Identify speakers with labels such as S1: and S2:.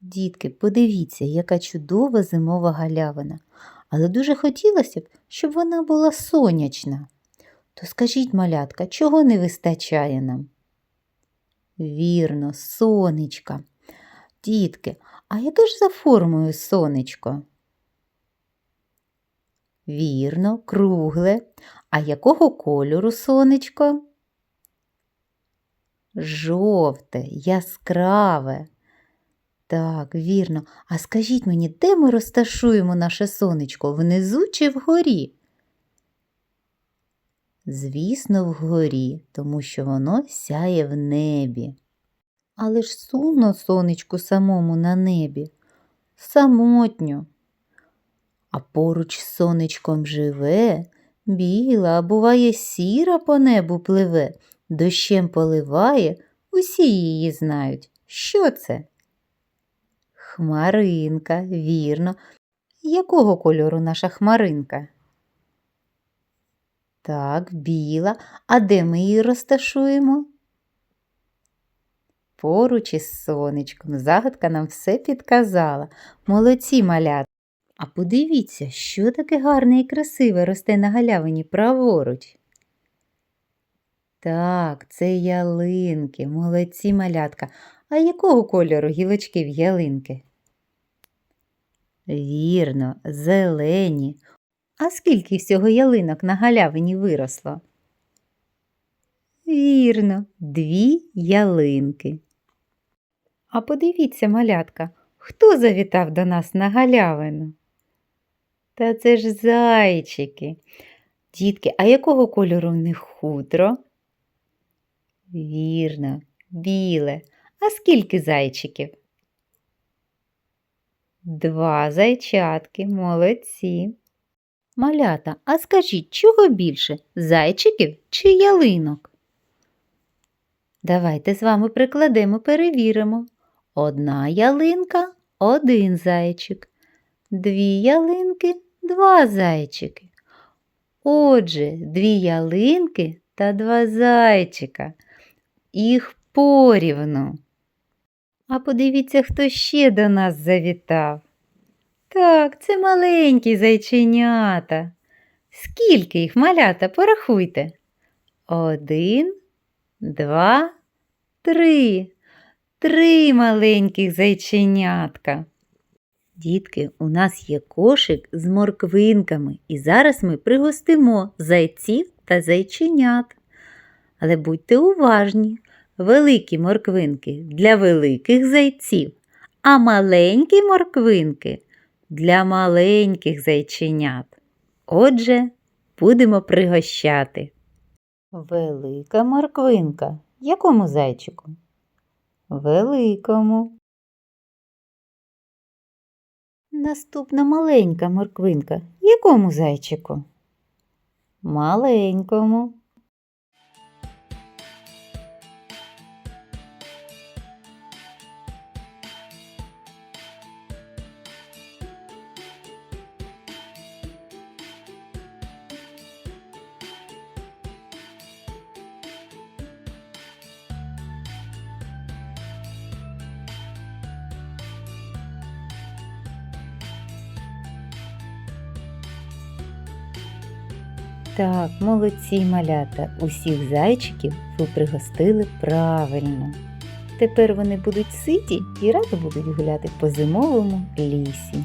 S1: Дітки, подивіться, яка чудова зимова галявина. Але дуже хотілося б, щоб вона була сонячна. То скажіть, малятка, чого не вистачає нам? Вірно, сонечка. Дітки, а яке ж за формою сонечко? Вірно, кругле. А якого кольору сонечко? Жовте, яскраве. Так, вірно. А скажіть мені, де ми розташуємо наше сонечко? Внизу чи вгорі? Звісно, вгорі, тому що воно сяє в небі. Але ж сумно сонечку самому на небі, самотньо. А поруч з сонечком живе, біла, а буває сіра по небу пливе, дощем поливає, усі її знають. Що це? Хмаринка, вірно. Якого кольору наша хмаринка? Так, біла. А де ми її розташуємо? Поруч із сонечком. Загадка нам все підказала. Молодці малята. А подивіться, що таке гарне і красиве росте на галявині праворуч. Так, це ялинки, молодці малятка. А якого кольору гілочки в ялинки? Вірно, зелені. А скільки всього ялинок на галявині виросло? Вірно, дві ялинки. А подивіться, малятка, хто завітав до нас на галявину? Та це ж зайчики. Дітки, а якого кольору в них хутро? Вірно, біле. А скільки зайчиків? Два зайчатки, молодці. Малята, а скажіть, чого більше зайчиків чи ялинок? Давайте з вами прикладемо, перевіримо. Одна ялинка, один зайчик. Дві ялинки, два зайчики. Отже, дві ялинки та два зайчика. Їх порівну. А подивіться, хто ще до нас завітав. Так, це маленькі зайченята. Скільки їх малята, порахуйте. Один, два, три. Три маленьких зайченятка. Дітки, у нас є кошик з морквинками, і зараз ми пригостимо зайців та зайченят. Але будьте уважні, великі морквинки для великих зайців, а маленькі морквинки для маленьких зайченят. Отже, будемо пригощати. Велика морквинка. Якому зайчику? Великому. Наступна маленька морквинка. Якому зайчику? Маленькому. Так, молодці малята, усіх зайчиків ви пригостили правильно. Тепер вони будуть ситі і радо будуть гуляти по зимовому лісі.